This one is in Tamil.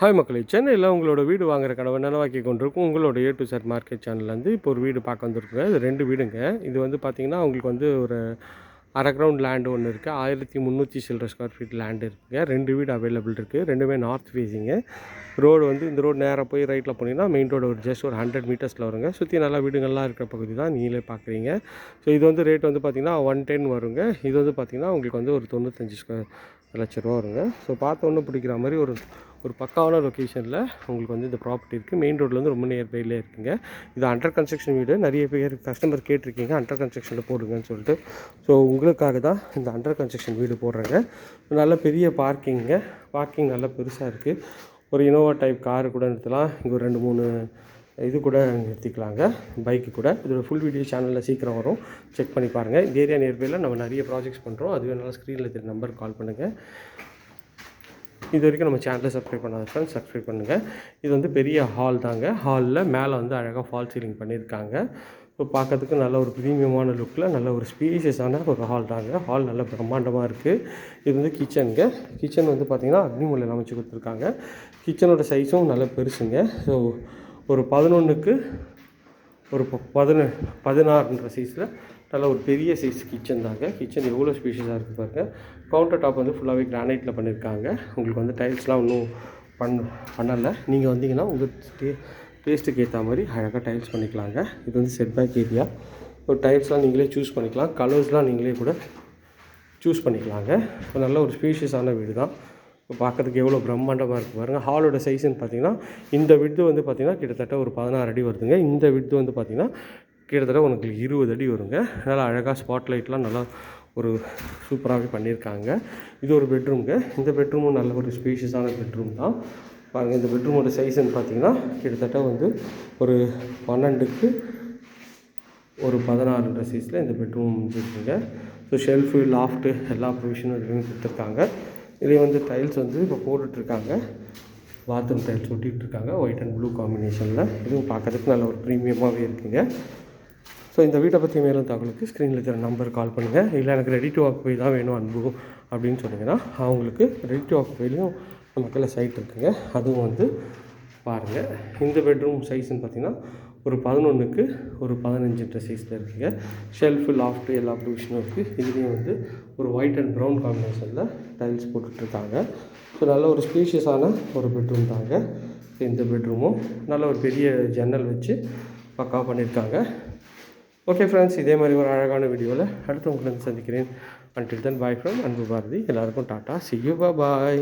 ஹாய் மக்களே. சென்னையில் உங்களோட வீடு வாங்குற கனவை நனவாக்கி கொண்டிருக்கும் உங்களோட ஏ டு சார் மார்க்கெட் சேனல்லேருந்து இப்போ ஒரு வீடு பார்க்க வந்திருக்குங்க. இது ரெண்டு வீடுங்க. இது வந்து பார்த்திங்கன்னா உங்களுக்கு வந்து ஒரு அரை கிரவுண்ட் லேண்டு ஒன்று இருக்குது ஆயிரத்தி முந்நூற்றி சில்லற ஸ்கொயர் ஃபீட் லேண்டு இருக்குங்க. ரெண்டு வீடு அவைலபிள் இருக்குது ரெண்டுமே நார்த் ஃபேஸிங்கு ரோடு வந்து இந்த ரோடு நேராக போய் ரைட்டில் போனீங்கன்னா மெயின் ரோடு ஒரு ஜஸ்ட் ஒரு ஹண்ட்ரட் மீட்டர்ஸில் வருங்க. சுற்றி நல்லா வீடுங்கள்லாம் இருக்கிற பகுதி தான் நீங்களே பார்க்குறீங்க ஸோ இது வந்து ரேட் வந்து பார்த்திங்கன்னா ஒன் டென் வருங்க. இது வந்து பார்த்திங்கன்னா உங்களுக்கு வந்து ஒரு தொண்ணூத்தஞ்சு ஸ்கொயர் லட்ச ரூபா வருங்க. ஸோ பார்த்த ஒன்று பிடிக்கிற மாதிரி ஒரு ஒரு பக்காவான லொக்கேஷனில் உங்களுக்கு வந்து இந்த ப்ராப்பர்ட்டி இருக்குது மெயின் ரோட்லேருந்து ரொம்ப நியர்பைலே இருக்குங்க. இது அண்டர் கன்ஸ்ட்ரக்ஷன் வீடு. நிறைய பேர் கஸ்டமர் கேட்டிருக்கீங்க. அண்டர் கன்ஸ்ட்ரக்ஷனில் போடுங்கன்னு சொல்லிட்டு. ஸோ உங்களுக்காக தான் இந்த அண்டர் கன்ஸ்ட்ரக்ஷன் வீடு போடுறேங்க. நல்ல பெரிய பார்க்கிங்க பார்க்கிங் நல்லா பெருசாக இருக்குது ஒரு இனோவா டைப் காரு கூட நிறுத்தலாம். இங்கே ஒரு ரெண்டு மூணு இது கூட நிறுத்திக்கலாங்க. பைக்கு கூட. இதோட ஃபுல் வீடியோ சேனலில் சீக்கிரம் வரும். செக் பண்ணி பாருங்கள் இந்த ஏரியா நியர்பையில் நம்ம நிறைய ப்ராஜெக்ட்ஸ் பண்ணுறோம் அது வேணாலும் ஸ்க்ரீனில் தெரிய நம்பருக்கு கால் பண்ணுங்கள் இது வரைக்கும் நம்ம சேனலை சப்ஸ்கிரைப் பண்ணாத ஃப்ரெண்ட்ஸ் சப்ஸ்கிரைப் பண்ணுங்கள் இது வந்து பெரிய ஹால் தாங்க. ஹாலில் மேலே வந்து அழகாக ஃபால் சீலிங் பண்ணியிருக்காங்க இப்போ பார்க்கறதுக்கு நல்ல ஒரு ப்ரீமியமான லுக்கில் நல்ல ஒரு ஸ்பீஷியஸான ஒரு ஹால் தாங்க. ஹால் நல்ல பிரம்மாண்டமாக இருக்குது இது வந்து கிச்சனுங்க கிச்சன் வந்து பார்த்திங்கன்னா அக்னி மூலையில் அமைச்சு கொடுத்துருக்காங்க. கிச்சனோட சைஸும் நல்ல பெருசுங்க. ஸோ ஒரு பதினொன்றுக்கு ஒரு ப- பதினாறுன்ற சைஸில் நல்ல ஒரு பெரிய சைஸ் கிச்சன் தாங்க. கிச்சன் எவ்வளோ ஸ்பீஷியஸாக இருக்குது பாருங்கள் கவுண்டர் டாப் வந்து ஃபுல்லாகவே கிரானைட்டில் பண்ணியிருக்காங்க உங்களுக்கு வந்து டைல்ஸ்லாம் ஒன்றும் பண் பண்ணலை. நீங்கள் வந்தீங்கன்னா உங்கள் டே டேஸ்ட்டுக்கு ஏற்ற மாதிரி அழகாக டைல்ஸ் பண்ணிக்கலாங்க. இது வந்து செட் பேக் ஏரியா ஒரு டைல்ஸ்லாம் நீங்களே சூஸ் பண்ணிக்கலாம். கலர்ஸ்லாம் நீங்களே கூட சூஸ் பண்ணிக்கலாங்க. இப்போ நல்ல ஒரு ஸ்பீஷியஸான வீடு தான். இப்போ பார்க்கறதுக்கு எவ்வளோ பிரம்மாண்டமாக இருக்குது பாருங்கள் ஹாலோட சைஸ்ன்னு பார்த்தீங்கன்னா இந்த விட்டு வந்து பார்த்திங்கன்னா கிட்டத்தட்ட ஒரு பதினாறு அடி வருதுங்க. இந்த விட்டு வந்து பார்த்திங்கன்னா கிட்டத்தட்ட உனக்கு இருபது அடி வருங்க. நல்லா அழகாக ஸ்பாட் லைட்லாம் நல்லா ஒரு சூப்பராகவே பண்ணியிருக்காங்க இது ஒரு பெட்ரூம்ங்க இந்த பெட்ரூமும் நல்ல ஒரு ஸ்பீஷியஸான பெட்ரூம் தான். பாருங்கள் இந்த பெட்ரூமோட சைஸ்ன்னு பார்த்தீங்கன்னா கிட்டத்தட்ட வந்து ஒரு பன்னெண்டுக்கு ஒரு பதினாறுன்ற சைஸில் இந்த பெட்ரூம் இருக்குங்க ஸோ ஷெல்ஃபு லாஃப்ட்டு எல்லா ப்ரொவிஷனும் இதுலேயும் கொடுத்துருக்காங்க. இதே வந்து டைல்ஸ் வந்து இப்போ போட்டுட்ருக்காங்க. பாத்ரூம் டைல்ஸ் ஒட்டிகிட்டு இருக்காங்க ஒயிட் அண்ட் ப்ளூ காம்பினேஷனில் இதுவும் பார்க்கறதுக்கு நல்ல ஒரு ப்ரீமியமாகவே இருக்குங்க. ஸோ இந்த வீட்டை பற்றி மேலும் தகவலுக்கு ஸ்க்ரீனில் இருக்கிற நம்பர் கால் பண்ணுங்கள் இல்லை எனக்கு ரெடி டு ஆக்குபை தான் வேணும் அன்பு அப்படின்னு சொன்னீங்கன்னா அவங்களுக்கு ரெடி டு ஆக்குபைலையும் நம்ம சைட் இருக்குங்க. அதுவும் வந்து பாருங்கள் இந்த பெட்ரூம் சைஸ்ன்னு பார்த்தீங்கன்னா ஒரு பதினொன்றுக்கு ஒரு பதினஞ்சுன்ற சைஸில் இருக்குங்க. ஷெல்ஃபு லாஃப்ட்டு எல்லா ப்ரொவிஷனும் இருக்குது இதுலேயும் வந்து ஒரு ஒயிட் அண்ட் ப்ரௌன் காம்பினேஷனில் டைல்ஸ் போட்டுட்ருக்காங்க ஸோ நல்ல ஒரு ஸ்பீஷியஸான ஒரு பெட்ரூம் தாங்க. இந்த பெட்ரூமும் நல்ல ஒரு பெரிய ஜன்னல் வச்சு பக்கா பண்ணியிருக்காங்க ஓகே ஃப்ரெண்ட்ஸ் இதே மாதிரி ஒரு அழகான வீடியோவில் அடுத்து உங்களை சந்திக்கிறேன். அன்டில் தன் பாய் ஃப்ரம் அன்பு பாரதி. எல்லாருக்கும் டாட்டா. C you bye